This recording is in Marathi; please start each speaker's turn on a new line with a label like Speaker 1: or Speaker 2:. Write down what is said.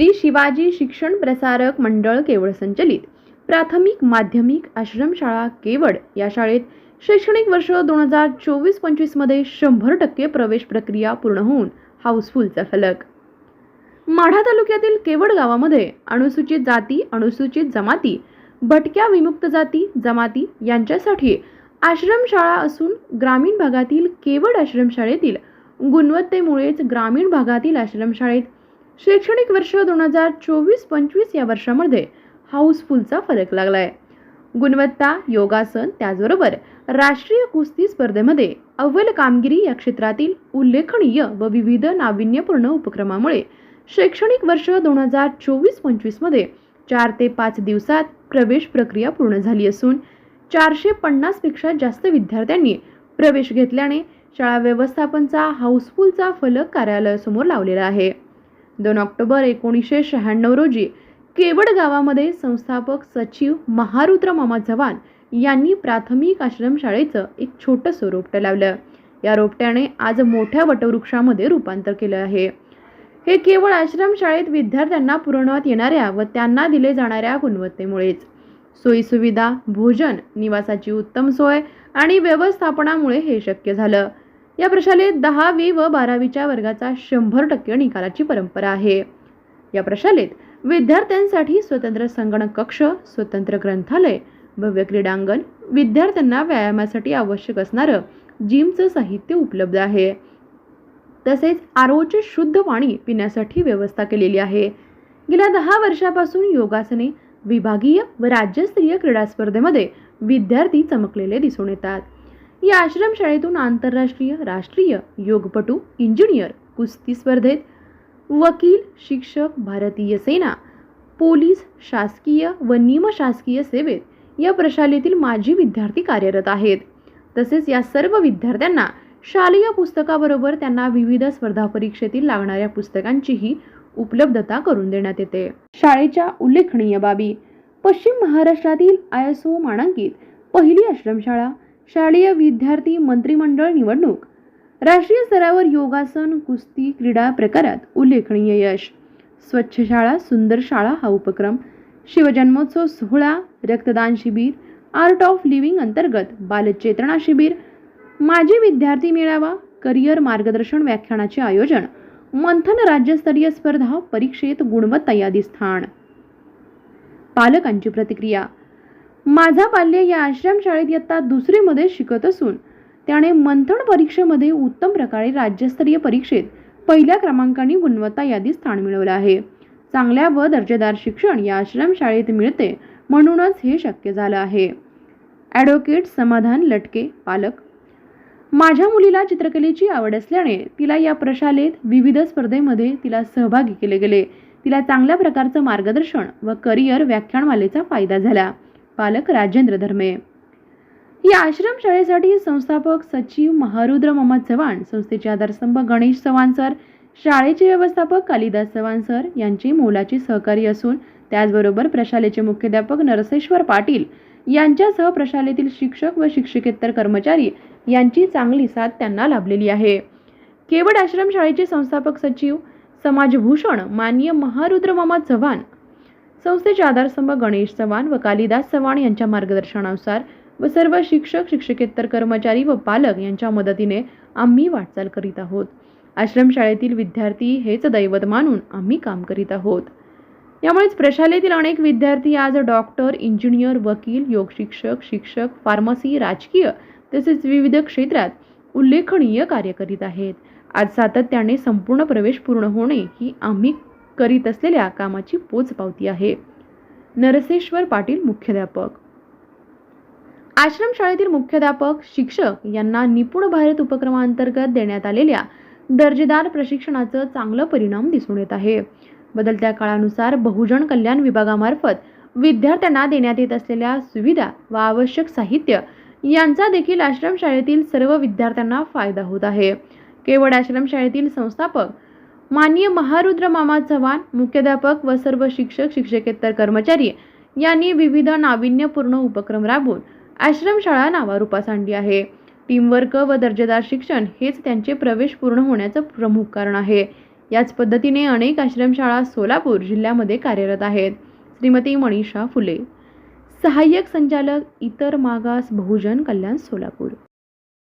Speaker 1: श्री शिवाजी शिक्षण प्रसारक मंडळ केवळ संचलित. प्राथमिक माध्यमिक आश्रमशाळा केवड या शाळेत शैक्षणिक वर्ष दोन हजार चोवीस पंचवीसमध्ये शंभर टक्के प्रवेश प्रक्रिया पूर्ण होऊन हाऊसफुलचा फलक. माढा तालुक्यातील केवड गावामध्ये अनुसूचित जाती अनुसूचित जमाती भटक्या विमुक्त जाती जमाती यांच्यासाठी आश्रमशाळा असून ग्रामीण भागातील केवड आश्रमशाळेतील गुणवत्तेमुळेच ग्रामीण भागातील आश्रमशाळेत शैक्षणिक वर्ष दोन हजार चोवीस पंचवीस या वर्षामध्ये हाऊसफुलचा फरक लागलाय. गुणवत्ता योगासन त्याचबरोबर राष्ट्रीय कुस्ती स्पर्धेमध्ये अव्वल कामगिरी या क्षेत्रातील उल्लेखनीय व विविध नाविन्यपूर्ण उपक्रमामुळे शैक्षणिक वर्ष दोन हजार चोवीस पंचवीसमध्ये चार ते पाच दिवसात प्रवेश प्रक्रिया पूर्ण झाली असून चारशे पन्नासपेक्षा जास्त विद्यार्थ्यांनी प्रवेश घेतल्याने शाळा व्यवस्थापनचा हाऊसफुलचा फलक कार्यालयासमोर लावलेला आहे. दोन ऑक्टोबर एकोणीसशे शहाण्णव रोजी केवड गावामध्ये संस्थापक सचिव महारुद्र मामा चव्हाण यांनी प्राथमिक आश्रमशाळेचं एक छोटंसं रोपटं लावलं. या रोपट्याने आज मोठ्या वटवृक्षामध्ये रूपांतर केलं आहे. हे केवळ आश्रमशाळेत विद्यार्थ्यांना पुरवण्यात येणाऱ्या व त्यांना दिले जाणाऱ्या गुणवत्तेमुळेच. सोयीसुविधा भोजन निवासाची उत्तम सोय आणि व्यवस्थापनामुळे हे शक्य झालं. या प्रशालेत दहावी व बारावीच्या वर्गाचा शंभर टक्के निकालाची परंपरा आहे. या प्रशालेत विद्यार्थ्यांसाठी स्वतंत्र संगणक कक्ष स्वतंत्र ग्रंथालय भव्य क्रीडांगण विद्यार्थ्यांना व्यायामासाठी आवश्यक असणारं जिमचं साहित्य उपलब्ध आहे. तसेच आरोचे शुद्ध पाणी पिण्यासाठी व्यवस्था केलेली आहे. गेल्या दहा वर्षापासून योगासने विभागीय व राज्यस्तरीय क्रीडा स्पर्धेमध्ये विद्यार्थी चमकलेले दिसून येतात. या आश्रमशाळेतून आंतरराष्ट्रीय राष्ट्रीय योगपटू इंजिनियर कुस्ती स्पर्धेत वकील शिक्षक भारतीय सेना पोलीस शासकीय व निमशासकीय सेवेत या प्रशालेतील माजी विद्यार्थी कार्यरत आहेत. तसेच या सर्व विद्यार्थ्यांना शालेय पुस्तकाबरोबर त्यांना विविध स्पर्धा परीक्षेतील लागणाऱ्या पुस्तकांचीही उपलब्धता करून देण्यात येते. शाळेच्या उल्लेखनीय बाबी. पश्चिम महाराष्ट्रातील आय एस ओ मानांकित पहिली आश्रमशाळा शालेय विद्यार्थी मंत्रिमंडळ निवडणूक. राष्ट्रीय स्तरावर योगासन कुस्ती क्रीडा प्रकारात उल्लेखनीय यश. स्वच्छ शाळा सुंदर शाळा हा उपक्रम. शिवजन्मोत्सव सोहळा रक्तदान शिबिर आर्ट ऑफ लिव्हिंग अंतर्गत बालचेतना शिबिर माजी विद्यार्थी मेळावा करिअर मार्गदर्शन व्याख्यानाचे आयोजन मंथन राज्यस्तरीय स्पर्धा परीक्षेत गुणवत्ता यादी स्थान. पालकांची प्रतिक्रिया. माझा बाल्य या आश्रमशाळेत इयत्ता दुसरीमध्ये शिकत असून त्याने मंथन परीक्षेमध्ये उत्तम प्रकारे राज्यस्तरीय परीक्षेत पहिल्या क्रमांकाने गुणवत्ता यादीत स्थान मिळवलं आहे. चांगल्या व दर्जेदार शिक्षण या आश्रमशाळेत मिळते म्हणूनच हे शक्य झालं आहे. ॲडव्होकेट समाधान लटके पालक. माझ्या मुलीला चित्रकलेची आवड असल्याने तिला या प्रशालेत विविध स्पर्धेमध्ये तिला सहभागी केले गेले. तिला चांगल्या प्रकारचं मार्गदर्शन व करिअर व्याख्यानमालेचा फायदा झाला. पालक राजेंद्र धर्मे. या आश्रमशाळेसाठी संस्थापक सचिव महारुद्र मोहम्मद चव्हाण संस्थेचे आधारस्तंभ गणेश चव्हाण सर शाळेचे व्यवस्थापक कालिदास चव्हाण सर यांचे मोलाचे सहकारी असून त्याचबरोबर प्रशालेचे मुख्याध्यापक नरसेश्वर पाटील यांच्यासह प्रशालेतील शिक्षक व शिक्षकेतर कर्मचारी यांची चांगली साथ त्यांना लाभलेली आहे. केवळ आश्रमशाळेचे संस्थापक सचिव समाजभूषण माननीय महारुद्र मोहम्मद चव्हाण संस्थेचे आधारस्तंभ गणेश चव्हाण व कालिदास चव्हाण यांच्या मार्गदर्शनानुसार व सर्व शिक्षक शिक्षकेतर कर्मचारी व पालक यांच्या मदतीने आम्ही वाटचाल करीत आहोत. आश्रमशाळेतील विद्यार्थी हेच दैवत मानून आम्ही काम करीत आहोत. यामुळेच प्रशालेतील अनेक विद्यार्थी आज डॉक्टर इंजिनियर वकील योग शिक्षक शिक्षक फार्मसी राजकीय तसेच विविध क्षेत्रात उल्लेखनीय कार्य करीत आहेत. आज सातत्याने संपूर्ण प्रवेश पूर्ण होणे ही आम्ही करीत असलेल्या कामाची पोचपावती आहे. नरसेश्वर पाटील मुख्याध्यापक. आश्रमशाळेतील मुख्याध्यापक शिक्षक यांना निपुण भारत उपक्रमांतर्गत देण्यात आलेल्या दर्जेदार प्रशिक्षणाचं चांगलं परिणाम दिसून येत आहे. बदलत्या काळानुसार बहुजन कल्याण विभागामार्फत विद्यार्थ्यांना देण्यात येत असलेल्या सुविधा व आवश्यक साहित्य यांचा देखील आश्रमशाळेतील सर्व विद्यार्थ्यांना फायदा होत आहे. केवळ आश्रमशाळेतील संस्थापक माननीय महारुद्र मामा चव्हाण मुख्याध्यापक व सर्व शिक्षक शिक्षकेतर कर्मचारी यांनी विविध नाविन्यपूर्ण उपक्रम राबवून आश्रमशाळा नावारूपास आणली आहे. टीमवर्क व दर्जेदार शिक्षण हेच त्यांचे प्रवेश पूर्ण होण्याचं प्रमुख कारण आहे. याच पद्धतीने अनेक आश्रमशाळा सोलापूर जिल्ह्यामध्ये कार्यरत आहेत. श्रीमती मनीषा फुले. सहाय्यक संचालक इतर मागास बहुजन कल्याण सोलापूर.